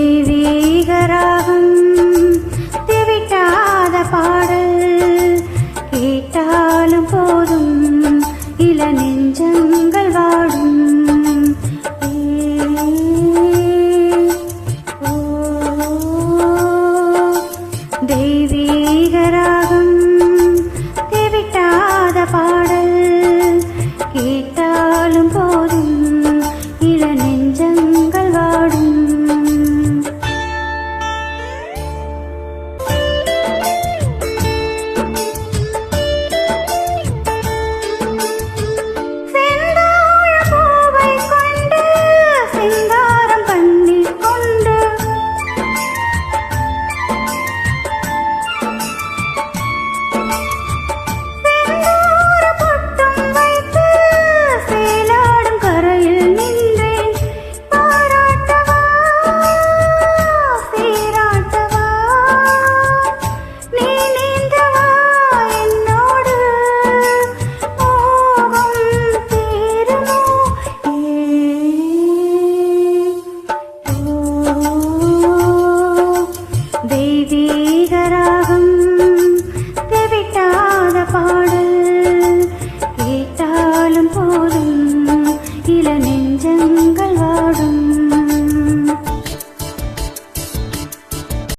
தெய்வீக ராகம் தெவிட்டாத பாடல் கேட்டாலும் போதும். இள நெஞ்சங்கள் வா